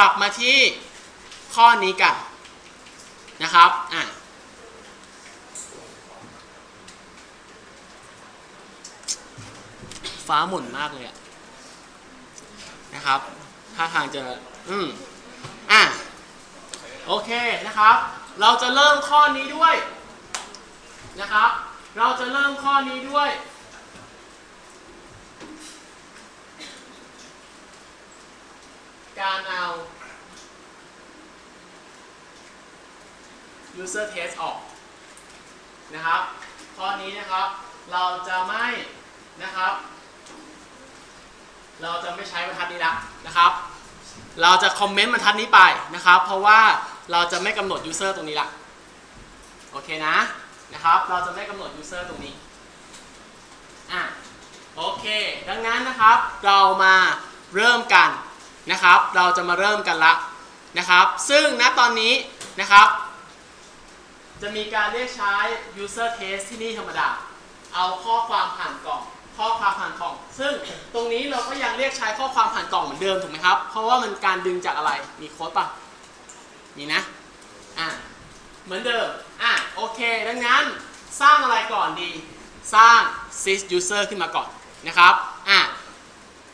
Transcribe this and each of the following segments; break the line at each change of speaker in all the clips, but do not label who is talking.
กลับมาที่ข้อนี้กันนะครับอะฟ้าหมุนมากเลยอะนะครับท่าทางจะอืมอะโอเคนะครับ เราจะเริ่มข้อนี้ด้วยนะครับ เราจะเริ่มข้อนี้ด้วยารเอา user test ออกนะครับข้อนี้นะครับ เราจะไม่นะครับ เราจะไม่ใช้บรรทัดนี้ละนะครับ เราจะคอมเมนต์บรรทัดนี้ไปนะครับ เพราะว่าเราจะไม่กำหนด user ตรงนี้ละโอเคนะนะครับ เราจะไม่กำหนด user ตรงนี้อะโอเค ดังนั้นนะครับ เรามาเริ่มกัน นะครับ เราจะมาเริ่มกันละนะครับ ซึ่งณตอนนี้นะครับ จะมีการเรียกใช้ user test ที่นี่ธรรมดา เอาข้อความผ่านกล่อง ข้อความผ่านกล่อง ซึ่งตรงนี้เราก็ยังเรียกใช้ข้อความผ่านกล่องเหมือนเดิมถูกไหมครับ เพราะว่ามันการดึงจากอะไร มีโค้ดปะมีนะ อะเหมือนเดิม อะโอเค ดังนั้นสร้างอะไรก่อนดี สร้าง sys user ขึ้นมาก่อนนะครับ อะ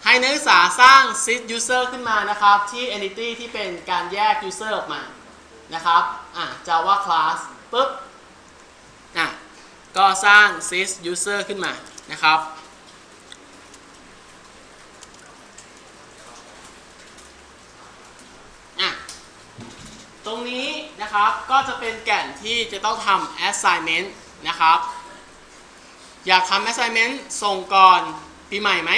ให้นักศึกษาสร้าง sys user ขึ้นมานะครับ ที่ entity ที่เป็นการแยก user ออกมานะครับอะ java class ปุ๊บอะก็สร้าง sys user ขึ้นมานะครับอะตรงนี้นะครับก็จะเป็นแก่นที่จะต้องทำ assignment นะครับ อยากทำ assignment ส่งก่อนปีใหม่ไหม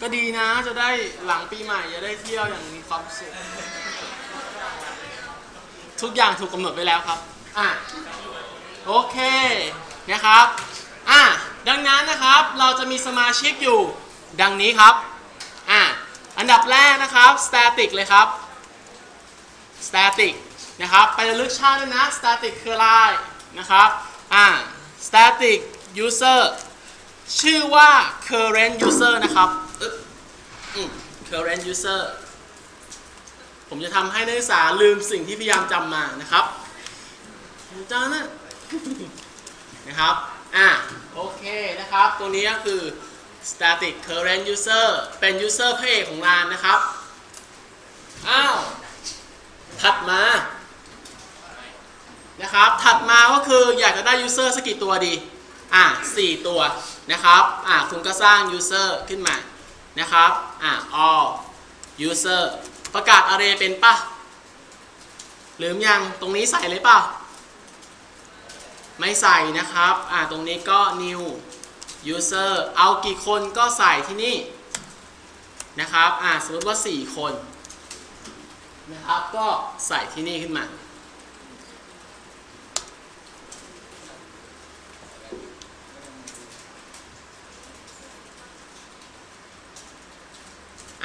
ก็ดีนะ จะได้หลังปีใหม่จะได้เที่ยวอย่างมีความสุข ทุกอย่างถูกกำหนดไว้แล้วครับ อะ โอเค นะครับ อะ ดังนั้นนะครับ เราจะมีสมาชิกอยู่ ดังนี้ครับ อะ อันดับแรกนะครับ static เลยครับ static นะครับ ไประลึกชาติด้วยนะ static คืออะไร นะครับ อะ static user ชื่อว่า current user นะครับ current user ผมจะทำให้นักศึกษาลืมสิ่งที่พยายามจำมานะครับจำนะนะครับ อะ โอเคนะครับ ตัวนี้ก็คือ static current user เป็น user พระเอกของงานนะครับ อ้าว ถัดมา นะครับ ถัดมาก็คืออยากจะได้ user สักกี่ตัวดี อะสี่ตัวนะครับ อะ คุณก็สร้าง user ขึ้นมา นะครับ อะ all user ประกาศ array เป็นปะลืมยัง ตรงนี้ใส่เลยปล่าไม่ใส่นะครับ อ่า ตรงนี้ก็ new user เอากี่คนก็ใส่ที่นี่นะครับ อ่า สมมติว่า 4 คนนะครับ ก็ใส่ที่นี่ขึ้นมา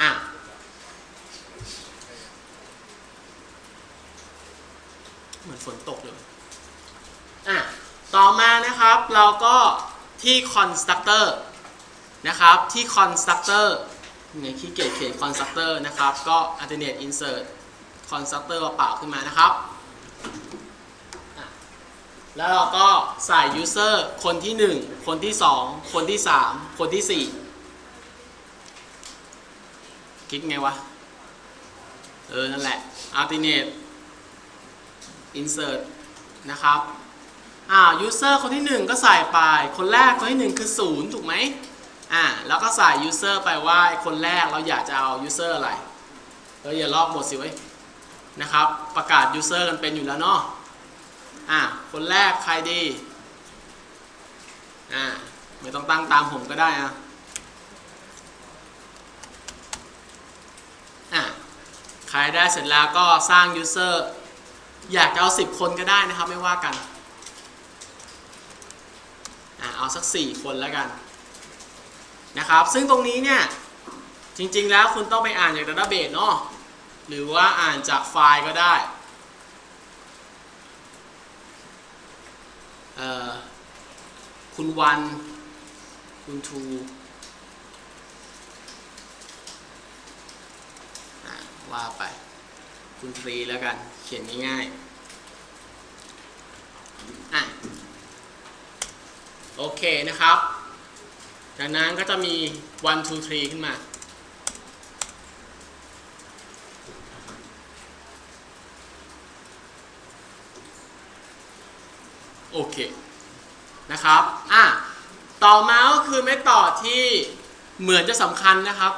อะ เหมือน ฝนตกเลยอะต่อมานะครับเราก็ที่ constructor นะครับที่ constructor เนี่ยขี้เกียจเขียน constructor นะครับก็ alternate insert constructor เปล่าขึ้นมานะครับอะแล้วเราก็ใส่ user คนที่ 1 คนที่ 2 คนที่ 3 คนที่ 4 คลิกไงวะ เออ นั่นแหละ alternate insert นะครับอ่า user คนที่ 1 ก็ใส่ไป คนแรกคนที่ 1 คือ 0 ถูกไหมอ่าแล้วก็ใส่ user ไปว่าคนแรกเราอยากจะเอา user อะไรเอออย่าลอกหมดสิเว้ยนะครับ ประกาศ user กันเป็นอยู่แล้วเนาะอ่าคนแรกใครดีอ่าไม่ต้องตั้งตามผมก็ได้อะอะใครได้เสร็จแล้วก็สร้าง user อยากเอา10คนก็ได้นะครับ ไม่ว่ากันอะเอาสัก4คนแล้วกันนะครับ ซึ่งตรงนี้เนี่ยจริงๆแล้วคุณต้องไปอ่านจากดัตตอร์เบสเนาะหรือว่าอ่านจากไฟล์ก็ได้คุณวัน คุณทูว่าไป คุณทรีแล้วกัน ขียนง่ายๆอะโอเคนะครับ จากนั้นก็จะมี one two three ขึ้นมาโอเค นะครับ อะ ต่อมาก็คือเมธอดที่เหมือนจะสำคัญนะครับ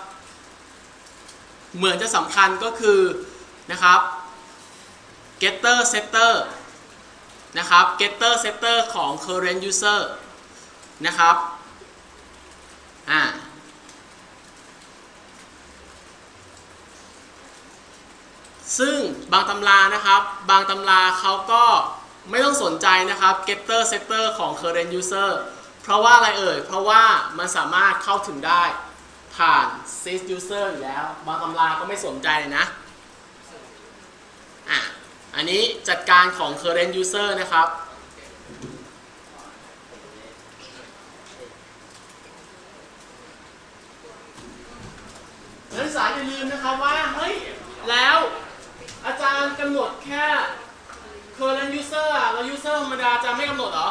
เหมือนจะสำคัญก็คือนะครับ getter setter นะครับ getter setter ของ current user นะครับอ่าซึ่งบางตำรานะครับ บางตำราเขาก็ไม่ต้องสนใจนะครับ getter setter ของ current user เพราะว่าอะไรเอ่ย เพราะว่ามันสามารถเข้าถึงได้ผ่าน sys user อยู่แล้ว บางตำราก็ไม่สนใจเลยนะ อะ อันนี้จัดการของ current user นะครับ นักศึกษาอย่าลืมนะครับว่า เฮ้ย แล้วอาจารย์กำหนดแค่ current user อะแล้ว user ธรรมดาจารย์ไม่กำหนดเหรอ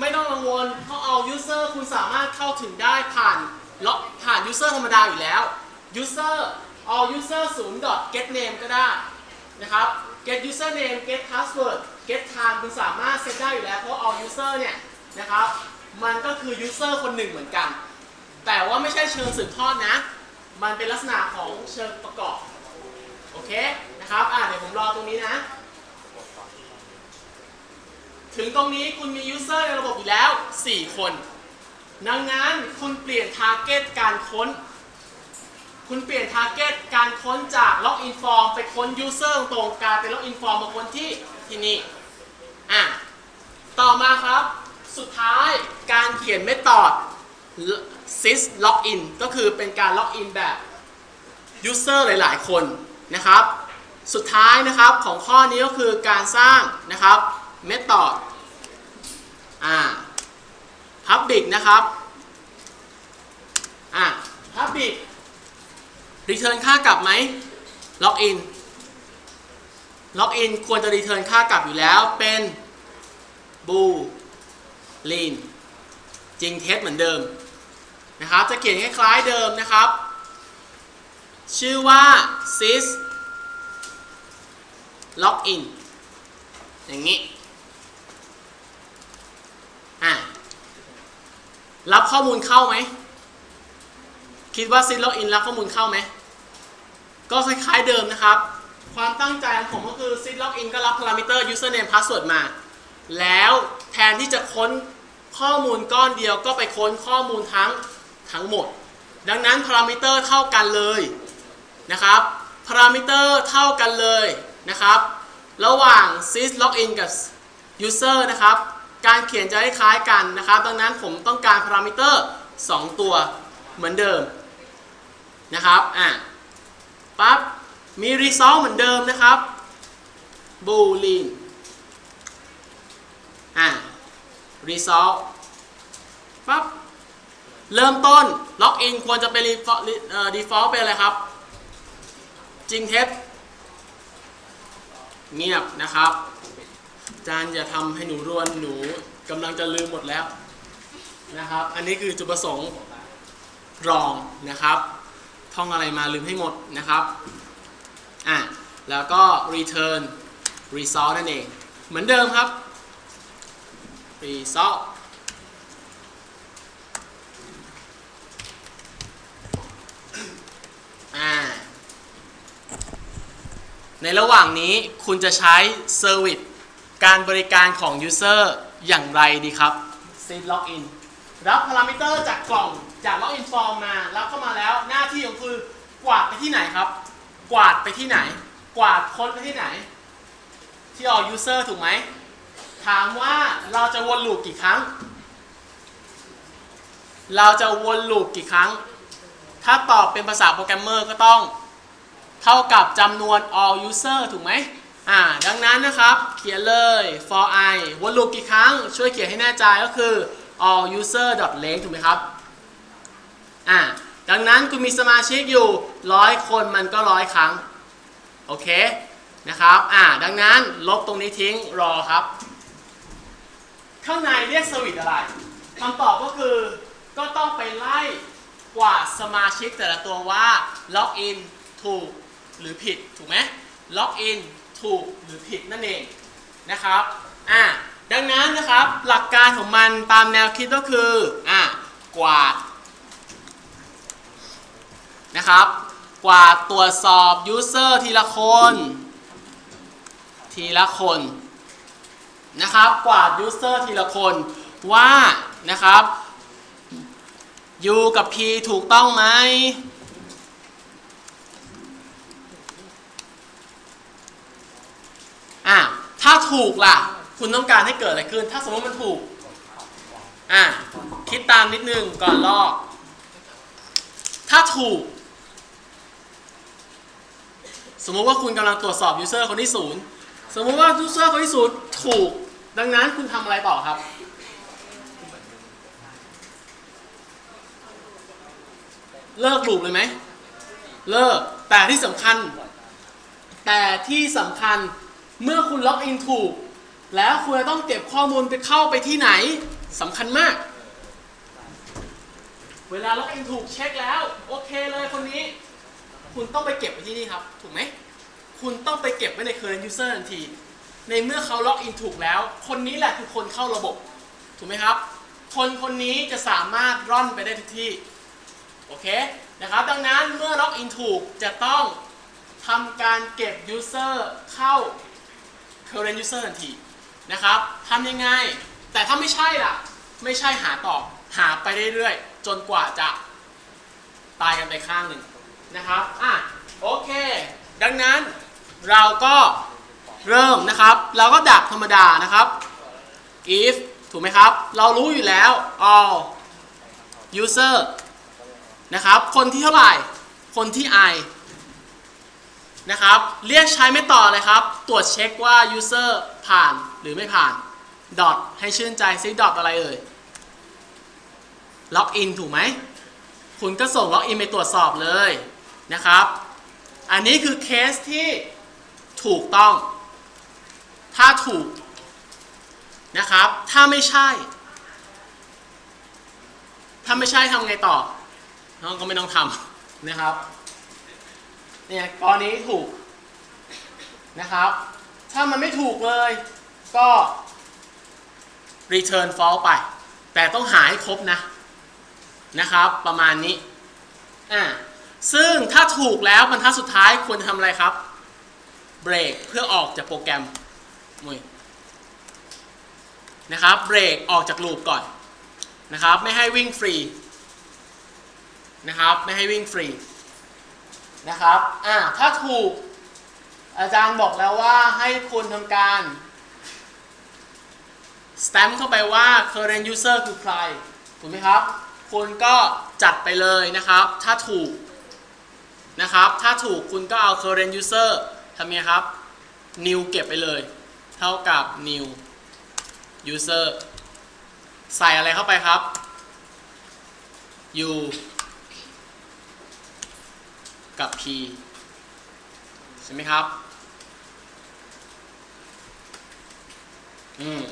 ไม่ต้องกังวลเพราะเอา user คุณสามารถเข้าถึงได้ผ่านล็อกผ่าน user ธรรมดาอยู่แล้ว user all user 0 get name ก็ได้นะครับ get user name get password get time คุณสามารถเซตได้อยู่แล้ว เพราะ all user เนี่ยนะครับ มันก็คือ user คนหนึ่งเหมือนกัน แต่ว่าไม่ใช่เชิงสืบทอดนะ มันเป็นลักษณะของเชิงประกอบ โอเค นะครับ อ่าเดี๋ยวผมรอตรงนี้นะ ถึงตรงนี้คุณมี user ในระบบอยู่แล้ว 4 คน ดังนั้นคุณเปลี่ยน target การค้น คุณเปลี่ยน target การค้นจาก login form ไปค้น user ตรงกลายเป็น login form มาค้นที่ที่นี่อะต่อมาครับ สุดท้ายการเขียน method sys login ก็คือเป็นการ login แบบ user หลาย ๆ คนนะครับ สุดท้ายนะครับของข้อนี้ก็คือการสร้างนะครับ method อ่า public นะครับอ่า public return ค่ากลับไหม login login ควรจะ return ค่ากลับอยู่แล้วเป็น boolean จริงเท็จเหมือนเดิมนะครับ จะเขียนคล้ายๆเดิมนะครับ ชื่อว่า sys login อย่างนี้อะรับข้อมูลเข้าไหม คิดว่า sys login รับข้อมูลเข้าไหม ก็คล้ายๆเดิมนะครับ ความตั้งใจของผมก็คือ sys login ก็รับ parameter username password มา แล้วแทนที่จะค้นข้อมูลก้อนเดียวก็ไปค้นข้อมูลทั้งทั้งหมด ดังนั้น parameter เท่ากันเลยนะครับ parameter เท่ากันเลยนะครับ ระหว่าง sys login กับ user นะครับ การเขียนจะคล้ายๆกันนะครับ ดังนั้นผมต้องการ parameter 2ตัวเหมือนเดิมนะครับ อะ ปั๊บมี result เหมือนเดิมนะครับ boolean อะ result ปั๊บเริ่มต้น login ควรจะเป็น default เอ่อ default เป็นอะไรครับ จริงเท็จเงียบนะครับจารย์อย่าทำให้หนูรวนหนูกำลังจะลืมหมดแล้วนะครับ อันนี้คือจุดประสงค์รองนะครับ ท่องอะไรมาลืมให้หมดนะครับอะแล้วก็ return result นั่นเอง เหมือนเดิมครับ result อ่าในระหว่างนี้คุณจะใช้ Service การบริการของ User อย่างไรดีครับ Set Login รับ Parameter จากกล่องจาก Login Form มมารับเข้ามาแล้วหน้าที่ของคือกวาดไปที่ไหนครับ กวาดไปที่ไหน กวาดค้นไปที่ไหน ที่ออก User ถูกไหม ถามว่าเราจะวนลูปกี่ครั้ง เราจะวนลูปกี่ครั้ง ถ้าตอบเป็นภาษาโปรแกรมเมอร์ก็ต้อง เท่ากับจำนวน all user ถูกไหมอ่าดังนั้นนะครับ เขียนเลย for i วนลูปกี่ครั้ง ช่วยเขียนให้แน่ใจก็คือ all user length ถูกไหมครับ อ่า ดังนั้นคุณมีสมาชิกอยู่ร้อยคนมันก็ร้อยครั้ง โอเค นะครับ อ่า ดังนั้นลบตรงนี้ทิ้งรอครับ ข้างในเรียกสวิตอะไร คำตอบก็คือ ก็ต้องไปไล่กว่าดสมาชิกแต่ละตัวว่าล็อกอินถูกหรือผิด ถูกไหมล็อกอินถูกหรือผิดนั่นเองนะครับ อ่า ดังนั้นนะครับหลักการของมันตามแนวคิดก็คืออ่ากวาดนะครับ กวาดตรวจสอบ user ทีละคน ทีละคนนะครับ กวาด user ทีละคนว่านะครับ u กับ p ถูกต้องไหมอะถ้าถูกล่ะ คุณต้องการให้เกิดอะไรขึ้น ถ้าสมมติมันถูก อะ คิดตามนิดนึงก่อนลอก ถ้าถูก สมมุติว่าคุณกำลังตรวจสอบ user คนที่ศูนย์สมมุติว่า user คนที่ศูนย์ถูก ดังนั้นคุณทำอะไรต่อครับเลิกลูปเลยไหม เลิก แต่ที่สำคัญ แต่ที่สำคัญ เมื่อคุณล็อกอินถูก แล้วคุณจะต้องเก็บข้อมูลไปเข้าไปที่ไหนสำคัญมาก เวลาล็อกอินถูกเช็คแล้ว โอเคเลยคนนี้ คุณต้องไปเก็บไว้ที่นี่ครับ ถูกไหมคุณต้องไปเก็บไว้ใน current user ทันที ในเมื่อเขาล็อกอินถูกแล้ว คนนี้แหละคือคนเข้าระบบ ถูกไหมครับ คนคนนี้จะสามารถร่อนไปได้ทุกที่ โอเค นะครับ ดังนั้นเมื่อล็อกอินถูกจะต้องทำการเก็บ user เข้า current user ทันที นะครับทำยังไง แต่ถ้าไม่ใช่ล่ะ ไม่ใช่หาต่อหาไปเรื่อยๆ จนกว่าจะตายกันไปข้างหนึ่งนะครับ อะ โอเค ดังนั้นเราก็เริ่มนะครับ เราก็ดักธรรมดานะครับ if ถูกไหมครับ เรารู้อยู่แล้ว all user นะครับ คนที่เท่าไหร่ คนที่ i นะครับ เรียกใช้ไม่ต่อเลยครับ ตรวจเช็คว่า user ผ่าน หรือไม่ผ่าน dot ให้ชื่นใจซิ dot อะไรเอ่ยล็อกอินถูกไหม คุณก็ส่งล็อกอินไปตรวจสอบเลยนะครับ อันนี้คือเคสที่ถูกต้อง ถ้าถูกนะครับ ถ้าไม่ใช่ ถ้าไม่ใช่ทำไงต่อน้องก็ไม่ต้องทำนะครับ เนี่ยกรณีถูกนะครับ ถ้ามันไม่ถูกเลย ก็ return false ไป แต่ต้องหาให้ครบนะนะครับ ประมาณนี้อ่าซึ่งถ้าถูกแล้วบรรทัดสุดท้ายควรจะทำอะไรครับ เบรกเพื่อออกจากโปรแกรมมุยนะครับเบรกออกจากลูปก่อนนะครับ ไม่ให้วิ่งฟรีนะครับ ไม่ให้วิ่งฟรีนะครับอ่าถ้าถูกอาจารย์บอกแล้วว่าให้คุณทำการ stamp เข้าไปว่า current user คือใคร ถูกไหมครับ คุณก็จัดไปเลยนะครับ ถ้าถูกนะครับ ถ้าถูกคุณก็เอา current user ทำไงครับ new เก็บไปเลย เท่ากับ new user ใส่อะไรเข้าไปครับ u กับ p ใช่ไหมครับ อืม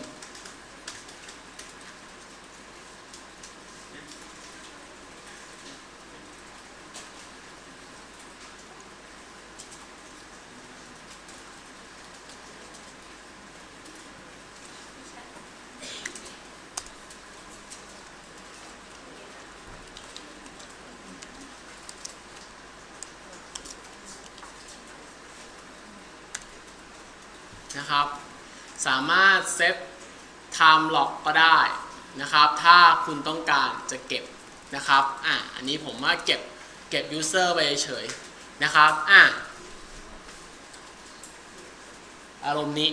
นะครับ สามารถเซต time lock ก็ได้นะครับ ถ้าคุณต้องการจะเก็บนะครับ อะ อันนี้ผมว่าเก็บเก็บ user ไปเฉยนะครับ อะ อารมณ์นี้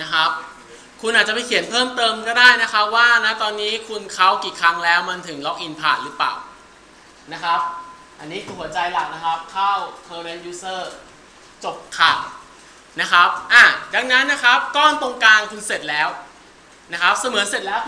นะครับ คุณอาจจะไปเขียนเพิ่มเติมก็ได้นะครับว่านะตอนนี้คุณเขากี่ครั้งแล้วมันถึงล็อกอินผ่านหรือเปล่านะครับ อันนี้คือหัวใจหลักนะครับ เข้า current user จบข่าวนะครับ อะ ดังนั้นนะครับ ก้อนตรงกลางคุณเสร็จแล้วนะครับ เสมือนเสร็จแล้ว